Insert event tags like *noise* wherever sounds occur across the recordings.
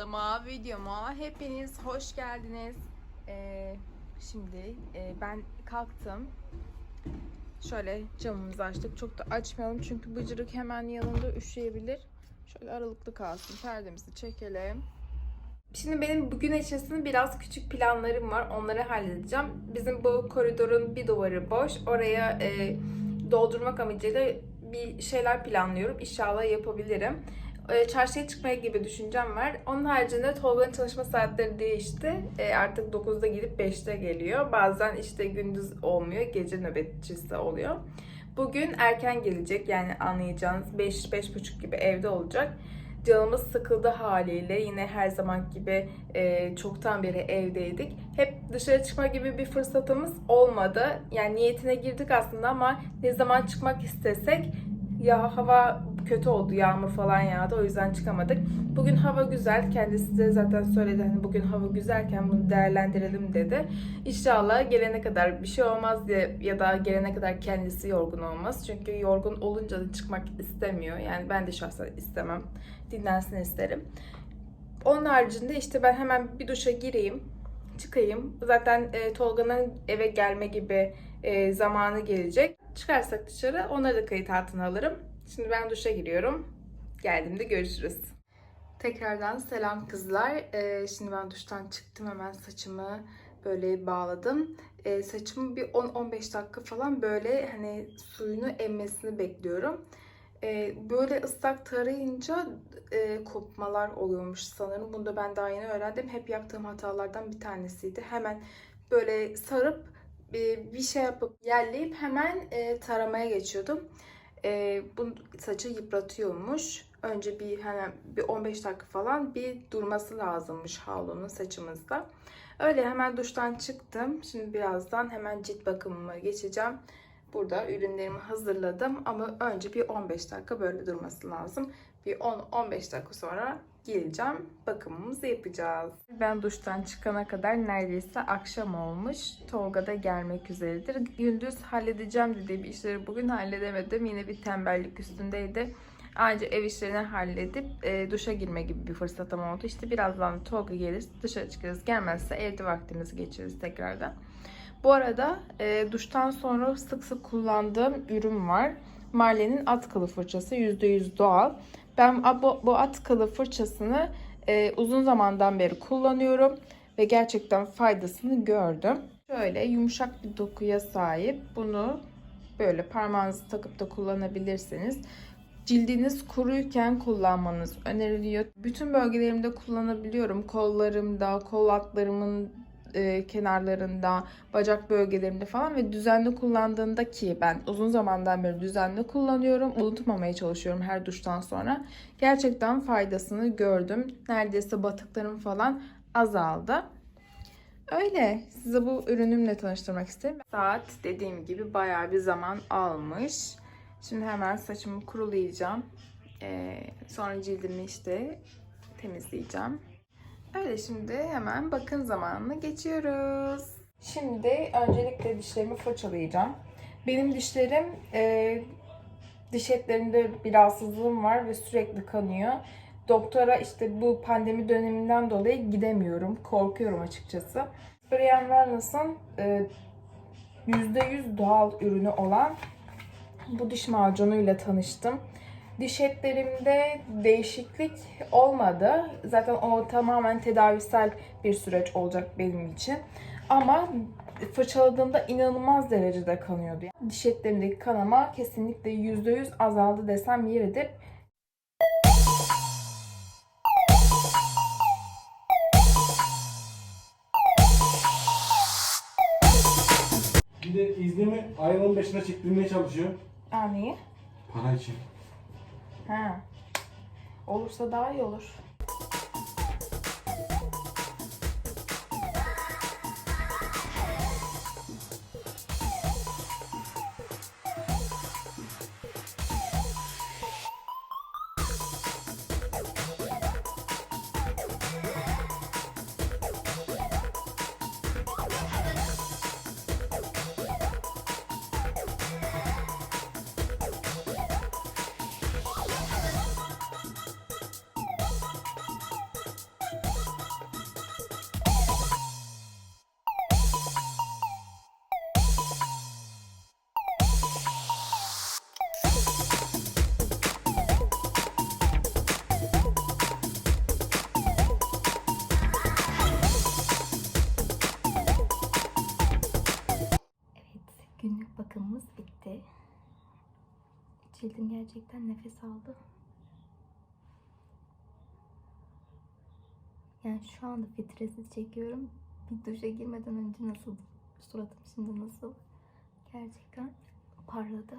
Kanalıma, videoma hepiniz hoş geldiniz. Ee, şimdi e, ben kalktım. Şöyle camımızı açtık. Çok da açmayalım çünkü bıcırık hemen yanında üşüyebilir. Şöyle aralıklı kalsın. Perdemizi çekelim. Şimdi benim bugün içerisinde biraz küçük planlarım var. Onları halledeceğim. Bizim bu koridorun bir duvarı boş. Oraya e, doldurmak amacıyla bir şeyler planlıyorum. İnşallah yapabilirim. E, çarşıya çıkmaya gibi düşüncem var. Onun haricinde Tolga'nın çalışma saatleri değişti. E, artık 9'da gidip 5'te geliyor. Bazen işte gündüz olmuyor, gece nöbetçisi oluyor. Bugün erken gelecek yani anlayacağınız 5-5.30 gibi evde olacak. Canımız sıkıldı haliyle. Yine her zaman gibi e, çoktan beri evdeydik. Hep dışarı çıkma gibi bir fırsatımız olmadı. Yani niyetine girdik aslında ama ne zaman çıkmak istesek ya hava kötü oldu. Yağmur falan yağdı. O yüzden çıkamadık. Bugün hava güzel. Kendisi de zaten söyledi hani bugün hava güzelken bunu değerlendirelim dedi. İnşallah gelene kadar bir şey olmaz diye ya da gelene kadar kendisi yorgun olmaz. Çünkü yorgun olunca da çıkmak istemiyor. Yani ben de şahsen istemem. Dinlensin isterim. Onun haricinde işte ben hemen bir duşa gireyim. Çıkayım. Zaten e, Tolga'nın eve gelme gibi e, zamanı gelecek. Çıkarsak dışarı onları da kayıt altına alırım. Şimdi ben duşa giriyorum. Geldiğimde görüşürüz. Tekrardan selam kızlar. Ee, şimdi ben duştan çıktım. Hemen saçımı böyle bağladım. Ee, saçımı bir 10-15 dakika falan böyle hani suyunu emmesini bekliyorum. Ee, böyle ıslak tarayınca e, kopmalar oluyormuş sanırım. Bunu da ben daha yeni öğrendim. Hep yaptığım hatalardan bir tanesiydi. Hemen böyle sarıp bir şey yapıp yerleyip hemen e, taramaya geçiyordum. E, bu saçı yıpratıyormuş. Önce bir hemen bir 15 dakika falan bir durması lazımmış havlunun saçımızda. Öyle hemen duştan çıktım. Şimdi birazdan hemen cilt bakımıma geçeceğim. Burada ürünlerimi hazırladım ama önce bir 15 dakika böyle durması lazım. Bir 10-15 dakika sonra geleceğim. Bakımımızı yapacağız. Ben duştan çıkana kadar neredeyse akşam olmuş. Tolga da gelmek üzeredir. Gündüz halledeceğim dediğim işleri bugün halledemedim. Yine bir tembellik üstündeydi. Anca ev işlerini halledip e, duşa girme gibi bir fırsatım oldu. İşte birazdan Tolga gelir, dışarı çıkarız. Gelmezse evde vaktimizi geçiririz tekrardan. Bu arada e, duştan sonra sık sık kullandığım ürün var. Marle'nin at kılı fırçası %100 doğal. Ben bu, bu at kılı fırçasını e, uzun zamandan beri kullanıyorum ve gerçekten faydasını gördüm. Şöyle yumuşak bir dokuya sahip. Bunu böyle parmağınızı takıp da kullanabilirsiniz. Cildiniz kuruyken kullanmanız öneriliyor. Bütün bölgelerimde kullanabiliyorum. Kollarımda, kol altlarımın e, kenarlarında, bacak bölgelerimde falan ve düzenli kullandığında ki ben uzun zamandan beri düzenli kullanıyorum. Unutmamaya çalışıyorum her duştan sonra. Gerçekten faydasını gördüm. Neredeyse batıklarım falan azaldı. Öyle. Size bu ürünümle tanıştırmak istedim. Saat dediğim gibi bayağı bir zaman almış. Şimdi hemen saçımı kurulayacağım. Ee, sonra cildimi işte temizleyeceğim. Öyle şimdi hemen bakım zamanına geçiyoruz. Şimdi öncelikle dişlerimi fırçalayacağım. Benim dişlerim e, diş etlerinde bir rahatsızlığım var ve sürekli kanıyor. Doktora işte bu pandemi döneminden dolayı gidemiyorum. Korkuyorum açıkçası. Brian Wellness'ın e, %100 doğal ürünü olan bu diş macunuyla tanıştım. Diş etlerimde değişiklik olmadı. Zaten o tamamen tedavisel bir süreç olacak benim için. Ama fırçaladığımda inanılmaz derecede kanıyordu. Yani diş etlerimdeki kanama kesinlikle %100 azaldı desem yeridir. Bir de iznimi ayın 15'ine çektirmeye çalışıyor. Aa niye? Para için. Ha. Olursa daha iyi olur. Cildim gerçekten nefes aldı. Yani şu anda filtresiz çekiyorum. Bir duşa girmeden önce nasıl suratım şimdi nasıl gerçekten parladı.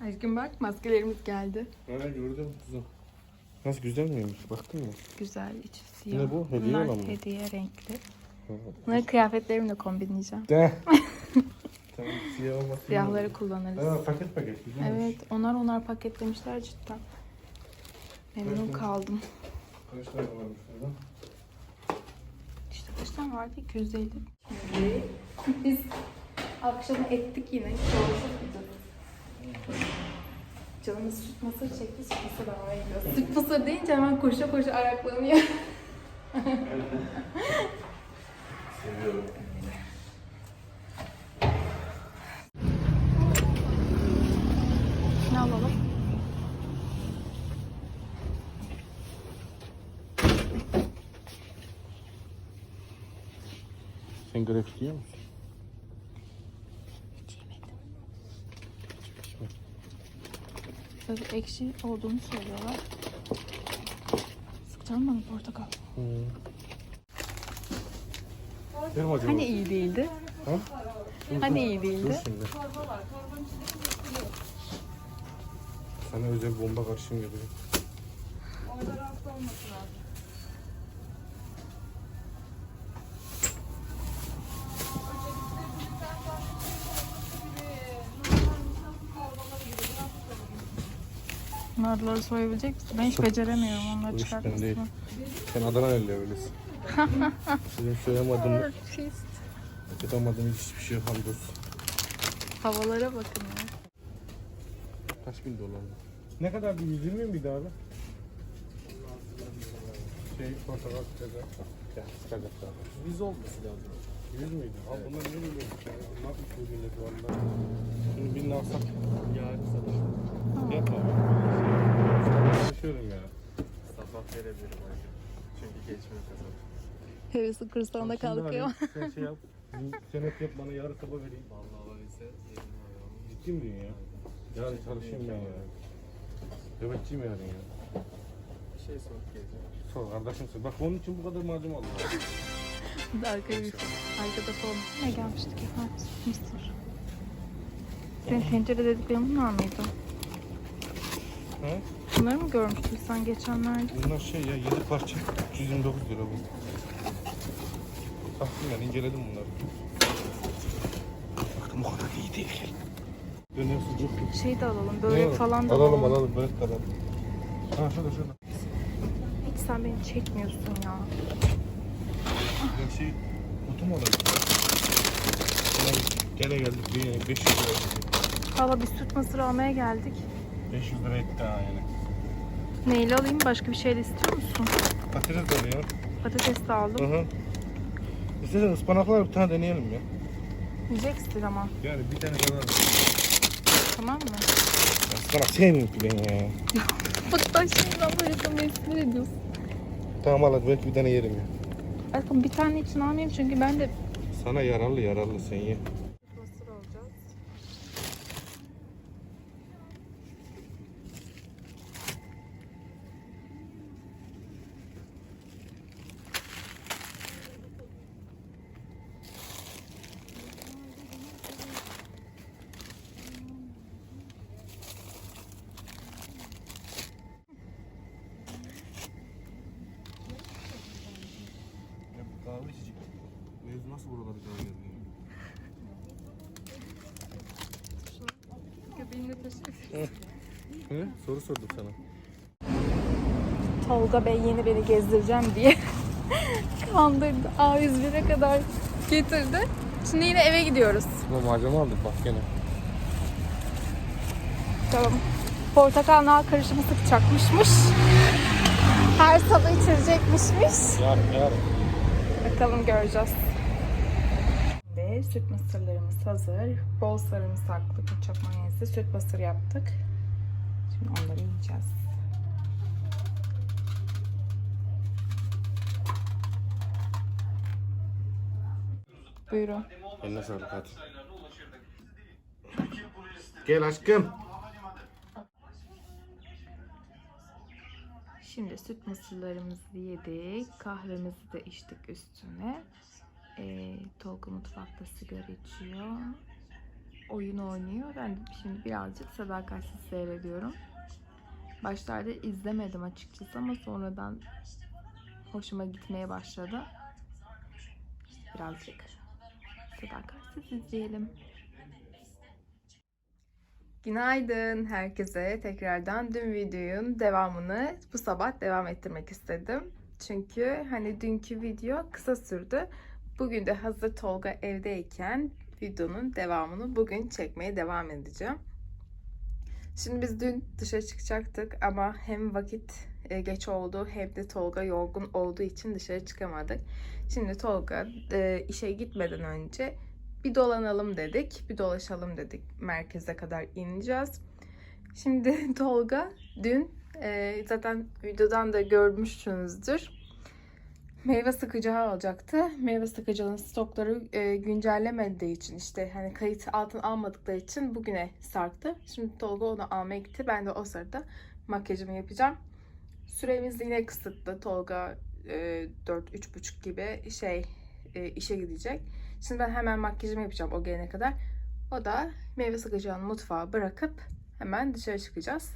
Aşkım bak maskelerimiz geldi. Ha gördüm kızım. Nasıl güzel miymiş? Baktın mı? Güzel içi siyah. Ne bu? Hediye Bunlar olan mı? hediye renkli. Bunları kıyafetlerimle kombinleyeceğim. De. *laughs* tamam siyah olmasın. Siyahları kullanırız. Ha paket paket güzelmiş. Evet, onlar onlar paketlemişler cidden. Memnun Evet. kaldım. Kaç tane varmış burada? İşte kaç tane vardı? 250. Şimdi biz akşamı ettik yine. Canımız süt mısır çekti, süt mısır almaya gidiyoruz. Süt mısır deyince hemen koşa koşa ayaklanıyor. *laughs* Seviyorum. Ne alalım? Sen grafik yiyor musun? Hiç yemedim. Böyle ekşi olduğunu söylüyorlar. Sıkacağım bana portakal. Benim acaba. Hani iyi değildi? Ha? Dur, Hani dur. iyi Dur değildi? şimdi. Sana özel bomba karşım geliyor. Narları soyabilecek misin? Ben hiç beceremiyorum onları çıkartmasını. Sen Adana elle öylesin. *laughs* Sizin soyamadığım, Pis. yapamadığım hiçbir şey yok hamdolsun. Havalara bakın ya. Kaç bin dolar bu? Ne kadar bir 120 miydi abi? Şey portakal çıkacak. Ya çıkacak daha. 100 olması lazım. 100 müydü? Abi bunlar ne milyon ya? Ne yapmış bu millet valla? Şunu birini alsak. Yarın sabah. Yapma. Çalışıyorum ya. Sabah verebilirim hocam. Çünkü geçmiyor kazanır. Hevesi kursağında kalkıyor. Sen şey yap. *laughs* Senet yap bana yarın sabah vereyim. Vallahi olabilse yerim var Ciddi mi diyorsun ya? Yarın çalışayım ben ya. Nöbetçiyim yarın ya. Bir şey sorup geleceğim. Sor kardeşim sen. Bak onun için bu kadar malzeme aldım. *laughs* Arkaya bir arkada falan. Ne gelmiştik ya? Ha, mısır. Senin tencere dediklerin bunlar mıydı? Ha? Bunları mı görmüştün sen geçenlerde? Bunlar şey ya 7 parça 329 lira bu. Baktım ben inceledim bunları. Baktım o kadar iyi değil. Dönüyor sucuk. Şey de alalım, börek Ne? falan da alalım. Alalım börek de alalım. Ha şurada şurada. Hiç sen beni çekmiyorsun ya. Ya şey kutu mu alalım? Ulan Gene geldik bir 500 lira. Valla bir süt mısır almaya geldik. 500 lira etti ha yani. Neyle alayım? Başka bir şey de istiyor musun? Patates de alıyor. Patates de aldım. Hı hı. İstersen ıspanaklar bir tane deneyelim ya. Yiyeceksin ama. Yani bir tane kadar. Tamam mı? Ben ıspanak sevmiyorum ki ben ya. *laughs* Bak sen şimdiden böyle sana sinir ediyorsun. Tamam al hadi belki bir tane yerim ya. Aşkım bir tane için almayayım çünkü ben de Sana yararlı yararlı sen ye. mısır alacağız. Ya bu kahve içecek. Mevzu nasıl buralara kadar geldi ya? Göbeğinde He? Soru sordum sana. Tolga Bey yeni beni gezdireceğim diye *laughs* kandırdı. A101'e kadar getirdi. Şimdi yine eve gidiyoruz. Bu malzeme aldık bak gene. Tamam. Portakal nal karışımı sıkacakmışmış. Her sabah içirecekmişmiş. Yarın yarın. Bakalım göreceğiz. Şimdi süt mısırlarımız hazır. Bol sarımsaklı ketçap de süt basır yaptık. Şimdi onları yiyeceğiz. Buyurun. Eline sağlık hadi. Gel aşkım. Şimdi süt mısırlarımızı yedik. Kahvemizi de içtik üstüne. E, Tolga mutfakta sigara içiyor. Oyun oynuyor. Ben de şimdi birazcık sadakatsiz seyrediyorum. Başlarda izlemedim açıkçası ama sonradan hoşuma gitmeye başladı. Birazcık sadakatsiz izleyelim. Günaydın herkese. Tekrardan dün videonun devamını bu sabah devam ettirmek istedim. Çünkü hani dünkü video kısa sürdü. Bugün de hazır Tolga evdeyken videonun devamını bugün çekmeye devam edeceğim. Şimdi biz dün dışarı çıkacaktık ama hem vakit e, geç oldu hem de Tolga yorgun olduğu için dışarı çıkamadık. Şimdi Tolga e, işe gitmeden önce bir dolanalım dedik, bir dolaşalım dedik. Merkeze kadar ineceğiz. Şimdi *laughs* Tolga dün e, zaten videodan da görmüşsünüzdür. Meyve sıkacağı alacaktı. Meyve sıkacağının stokları e, güncellemediği için işte hani kayıt altına almadıkları için bugüne sarktı. Şimdi Tolga onu almaya gitti. Ben de o sırada makyajımı yapacağım. Süremiz yine kısıtlı. Tolga e, 4-3.30 gibi şey e, işe gidecek. Şimdi ben hemen makyajımı yapacağım o gelene kadar. O da meyve sıkacağını mutfağa bırakıp hemen dışarı çıkacağız.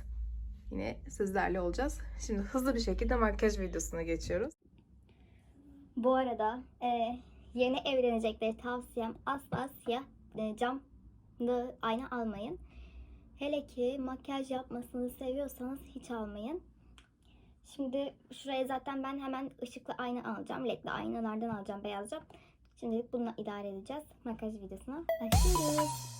Yine sizlerle olacağız. Şimdi hızlı bir şekilde makyaj videosuna geçiyoruz. Bu arada e, yeni evlenecekleri tavsiyem asla siyah e, camlı ayna almayın. Hele ki makyaj yapmasını seviyorsanız hiç almayın. Şimdi şuraya zaten ben hemen ışıklı ayna alacağım. Ledli aynalardan alacağım beyaz cam. Şimdilik bununla idare edeceğiz. Makyaj videosuna başlıyoruz.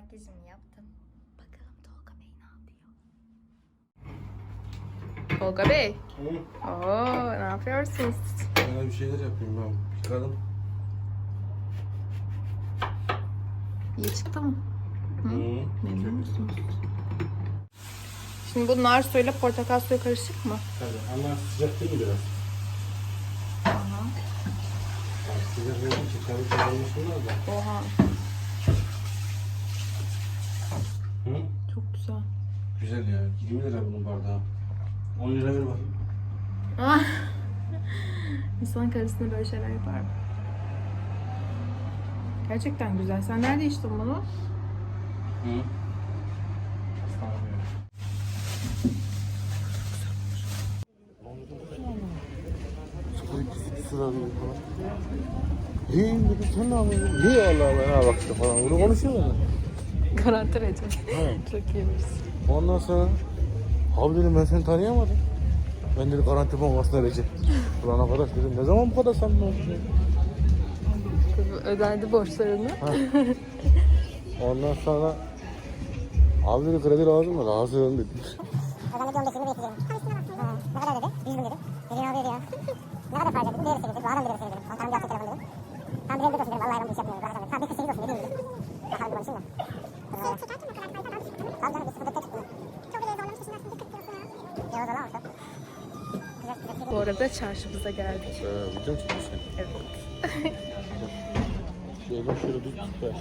Makyajımı yaptım. Bakalım Tolga Bey ne yapıyor? Tolga Bey. Hı? Oo, ne yapıyorsunuz? Sana bir şeyler yapayım ben. Yıkadım. İyi çıktı mı? Hı? Hı. Memnun musunuz? Şimdi bu nar suyuyla portakal suyu karışık mı? Tabii ama sıcak değil mi biraz? Aha. Bak, sıcak olunca çabuk çabuk da. Oha. Hı? Çok güzel. Güzel ya. 20 lira bunun bardağı. 10 lira ver bakayım. Ah. İnsan karısına böyle şeyler yapar mı? Gerçekten güzel. Sen nerede içtin bunu? Hı? Sana ver. Sıra bir falan. İyi dedim sen ne yapıyorsun? İyi Allah Allah ha bak işte falan. Bunu konuşuyor mu? Garanti recep. Evet. Çok iyiymiş. Ondan sonra abi dedim ben seni tanıyamadım. Ben dedi garanti bombasına Recep. *laughs* Ulan arkadaş dedim ne zaman bu kadar samimi oldun? ya? Ödendi borçlarını. Ondan sonra abi dedi kredi lazım mı? Lazım dedim. Diyorum beşini bekleyeceğim. Ha, ne kadar dedi? 100 bin dedim. Dedim abi dedi ya. *laughs* ne kadar para dedim? Neresi dedim. Bu adam. Tamam bir hafta telefon dedim. Tamam bir evde olsun dedim. Vallahi ben bu iş yapmıyorum. Bırak dedim. Tamam bir kız sekiz olsun dedim. Bakalım bir konuşayım da. Tamam canım bir sıkıntı çıktı. Çok iyi zorlamış işin aslında 40 kilosu ya. Ya o zaman olsun. Güzel güzel. Bu arada çarşımıza geldik. Ee, video mu çekiyorsun? Evet. *laughs* Şöyle şöyle düz tut ver.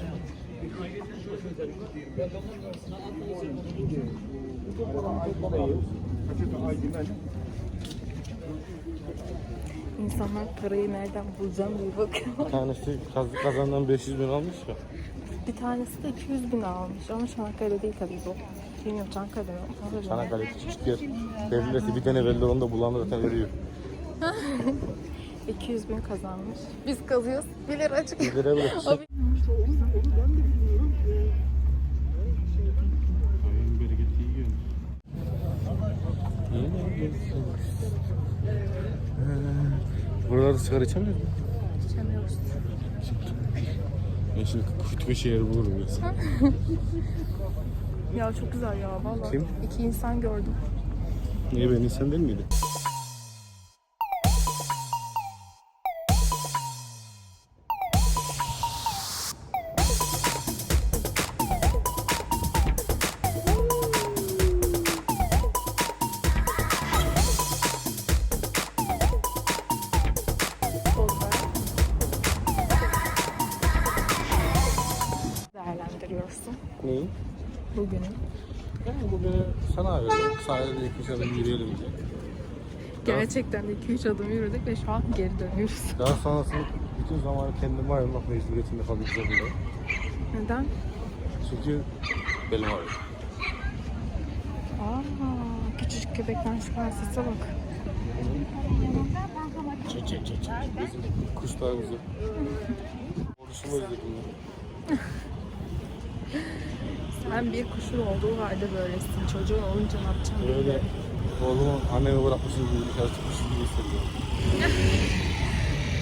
İnsanlar parayı nereden bulacağım diye bakıyor. Bir tanesi kaz kazandan 500 bin almış ya. Bir tanesi de 200 bin almış ama Çanakkale değil tabii bu. Çanakkale mi? Çanakkale. mi? Çanakkale küçük yer. Devrilesi bir tane belli onu da bulanı zaten veriyor. *laughs* 200 bin kazanmış. Biz kazıyoruz. 1 lira çıkıyor. Bir lira bile Abi- Ayın bereketi iyi gelmiş. İyi mi? Buralarda sigara içemiyor musun? İçemiyoruz. Ben şimdi kötü bir şehir bulurum ya. *laughs* Ya çok güzel ya vallahi. Kim? İki insan gördüm. Niye ben insan değil ver. Değerlendiriyorsun Neyi? Bugünü. Yani bugün sana ayırdım. Sahilde iki adım yürüyelim diye. Gerçekten de 2-3 adım yürüdük ve şu an geri dönüyoruz. *laughs* Daha sonrasında bütün zamanı kendime ayırmak mecburiyetinde kalmak zorundayım. Neden? Çünkü belim ağrıyor. Aa, küçücük köpekten çıkan sese bak. Çek çek çek çek. Bizim kuşlar güzel. Konuşma Sen bir kuşun olduğu halde böylesin. Çocuğun olunca ne yapacaksın? Böyle bilmiyorum. oğlumu anneme bırakmışız gibi dışarı çıkmışız gibi hissediyorum.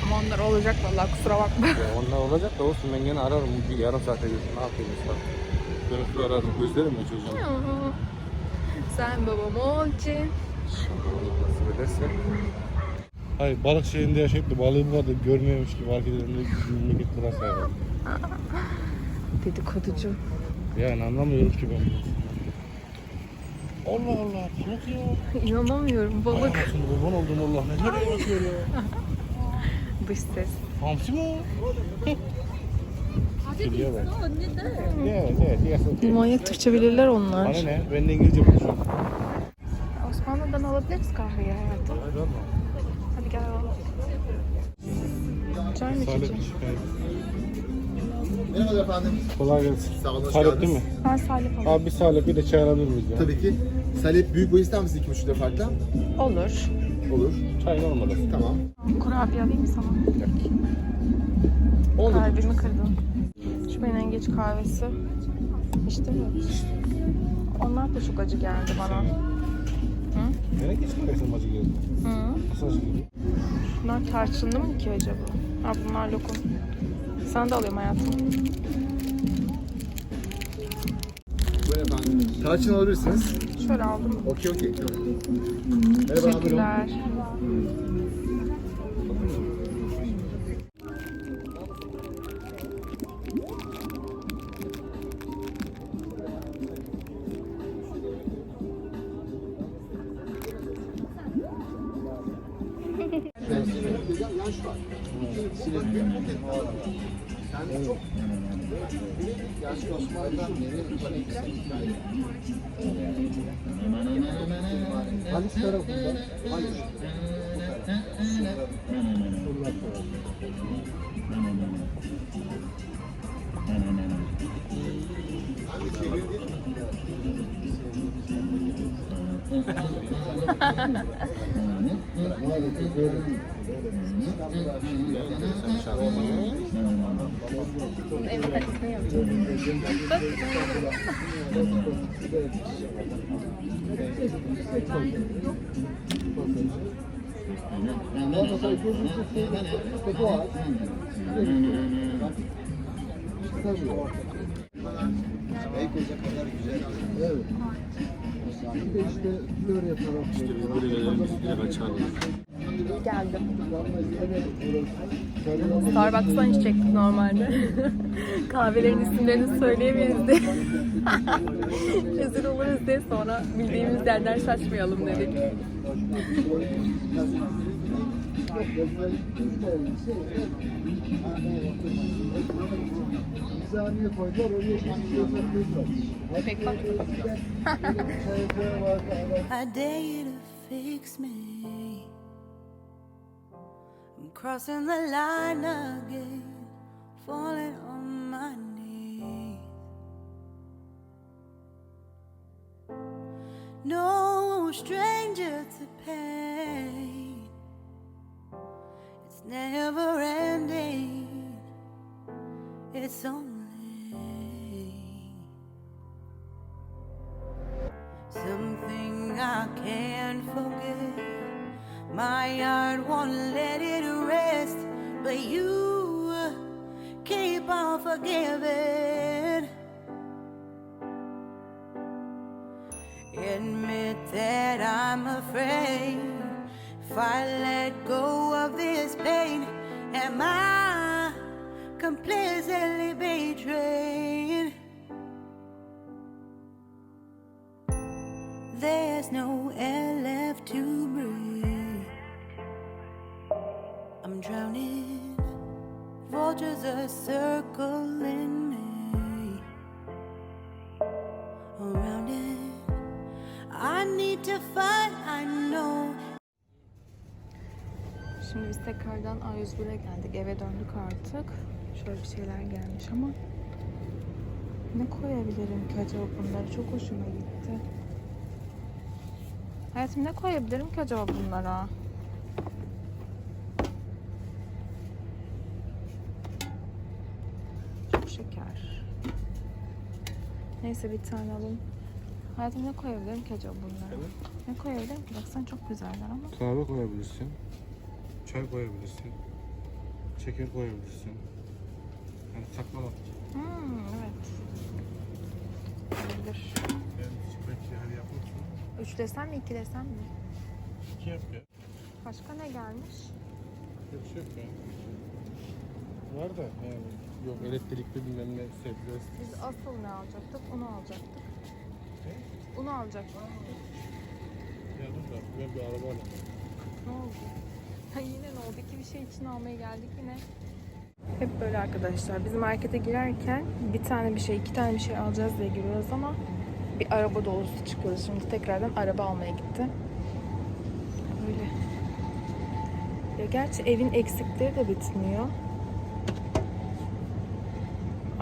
Ama onlar olacak vallahi kusura bakma. Ya onlar olacak da olsun ben gene ararım bir yarım saate gelsin ne yapayım işte. Dönüp bir ararım gözlerim ya çocuğum. Sen babam ol için. Nasip ederse. Hayır balık şehrinde yaşayıp da balığı bu kadar görmüyormuş gibi hareket eden de memleket burası herhalde. Dedikoducu. Yani anlamıyorum ki ben. Allah Allah balık ya. İnanamıyorum balık. Hayatım kurban oldum Allah ne kadar yaratıyor ya. *laughs* Dış ses. Hamsi mi o? Geliyor bak. Evet evet yes, Manyak Türkçe bilirler onlar. Bana ne? Ben de İngilizce konuşuyorum. Osmanlı'dan alabiliriz kahveyi hayatım. Hadi gel alalım. Çay mı içeceğim? Merhabalar efendim. Kolay gelsin. Sağ olun, hoş Salep değil mi? Ben salep alayım. Abi bir salep bir de çay alabilir miyiz ya? Tabii ki. Salep büyük boy ister misin iki buçuk farklı? Olur. Olur. Çay normal olsun. Tamam. Kurabiye alayım mı sana? Olur. Kalbimi kırdın. Şu menengeç kahvesi. İşte bu. Onlar da çok acı geldi bana. Hı? Nereye geçti kaysın acı geldi? Hı. Nasıl acı geldi? Bunlar tarçınlı mı ki acaba? Ha bunlar lokum. Sen de alıyorum hayatım. Tarçın alabilirsiniz. Şöyle aldım. Okey okey. Tamam. Merhaba buyurun. Teşekkürler. Halis tarafında. Hayır. Evet. İşte böyle yaparak. İşte biz böyle gelelim biz bile kaçarız. Geldim. Starbucks'tan içecektik normalde. *laughs* Kahvelerin isimlerini söyleyemeyiz diye. *laughs* Rezil oluruz diye sonra bildiğimiz yerden şaşmayalım dedik. Saniye koydular oraya Pek bak. I dare you to fix me. I'm crossing the line again, falling on my knees. No stranger to pain. It's never ending. It's only something I can't forget. My heart won't let it you keep on forgiving. Admit that I'm afraid if I let go of this pain, am I completely betrayed? There's no air left to breathe. I'm drowning, vultures are circling me. Around it, I need to fight, I know. Şimdi biz tekrardan A101'e geldik. Eve döndük artık. Şöyle bir şeyler gelmiş ama ne koyabilirim ki acaba bunları? Çok hoşuma gitti. Hayatım ne koyabilirim ki acaba bunlara? Çok şeker. Neyse bir tane alayım. Hayatım ne koyabilirim ki acaba bunlara? Ne koyabilirim ki? Baksan çok güzeller ama. Kahve koyabilirsin. Çay koyabilirsin. Şeker koyabilirsin. Yani saklama. Hmm, evet. Olabilir. Üç desem mi, iki desem mi? iki yap ya. Başka ne gelmiş? Bir şey yok ya. Var da yani yok elektrikli bilmem ne sebze. Biz asıl ne alacaktık? Unu alacaktık. Unu alacaktık. Ya dur da ben bir araba alayım. Ne oldu? Ha yine ne oldu? İki bir şey için almaya geldik yine. Hep böyle arkadaşlar. Biz markete girerken bir tane bir şey, iki tane bir şey alacağız diye giriyoruz ama bir araba dolusu çıkıyoruz. Şimdi tekrardan araba almaya gitti. Öyle. Ya gerçi evin eksikleri de bitmiyor.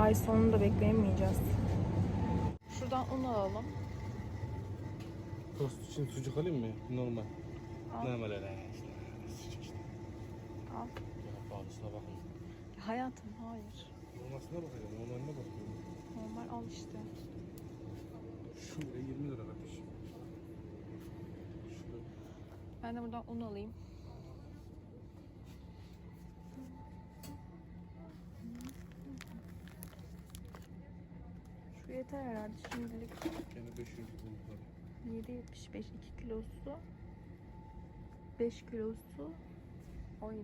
Ay sonunda bekleyemeyeceğiz. Şuradan un alalım. Tost için sucuk alayım mı? Normal. Al. Normal öyle işte. Sucuk işte. Al. Ya pahalısına bakın. Hayatım hayır. Normaline bakacağım. Normaline bakıyorum. Normal al işte. Şu bile 20 lira. Şu Ben de buradan un alayım. Şu yeter herhalde şimdilik. gene 500 buldular. 7.75 2 kilosu 5 kilosu 17.90 18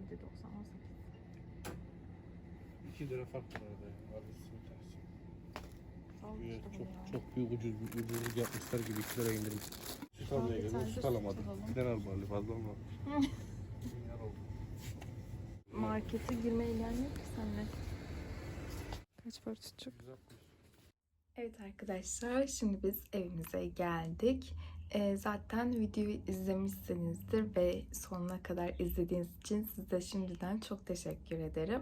2 lira fark var arada. ya. Alırsın bir tanesi. Al Böyle işte bunu çok ya. çok büyük ucuz bir ucuzluk yapmışlar gibi 2 lira indirim. Süt Al almaya geldim. Süt alamadım. tane al bari fazla olma. Milyar *laughs* oldu. Markete girmeye gelmiyor ki senle. Kaç para tutacak? Güzel. Evet arkadaşlar şimdi biz evimize geldik. Ee, zaten videoyu izlemişsinizdir ve sonuna kadar izlediğiniz için size şimdiden çok teşekkür ederim.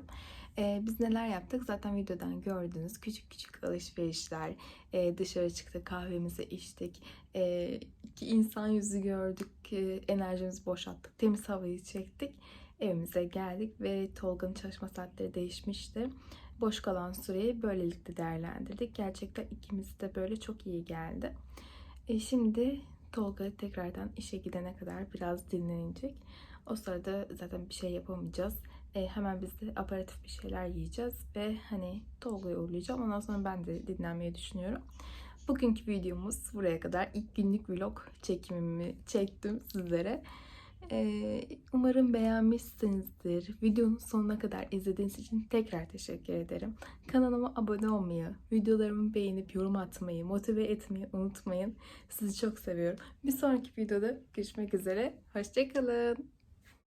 Ee, biz neler yaptık zaten videodan gördünüz. Küçük küçük alışverişler, ee, dışarı çıktık kahvemizi içtik, ee, iki insan yüzü gördük, ee, enerjimizi boşalttık, temiz havayı çektik. Evimize geldik ve Tolga'nın çalışma saatleri değişmişti boş kalan süreyi böylelikle değerlendirdik. Gerçekten ikimiz de böyle çok iyi geldi. E şimdi Tolga tekrardan işe gidene kadar biraz dinlenecek. O sırada zaten bir şey yapamayacağız. E, hemen biz de aparatif bir şeyler yiyeceğiz ve hani Tolga'yı uğurlayacağım. Ondan sonra ben de dinlenmeyi düşünüyorum. Bugünkü videomuz buraya kadar. İlk günlük vlog çekimimi çektim sizlere. Umarım beğenmişsinizdir. Videonun sonuna kadar izlediğiniz için tekrar teşekkür ederim. Kanalıma abone olmayı, videolarımı beğenip yorum atmayı, motive etmeyi unutmayın. Sizi çok seviyorum. Bir sonraki videoda görüşmek üzere. Hoşçakalın.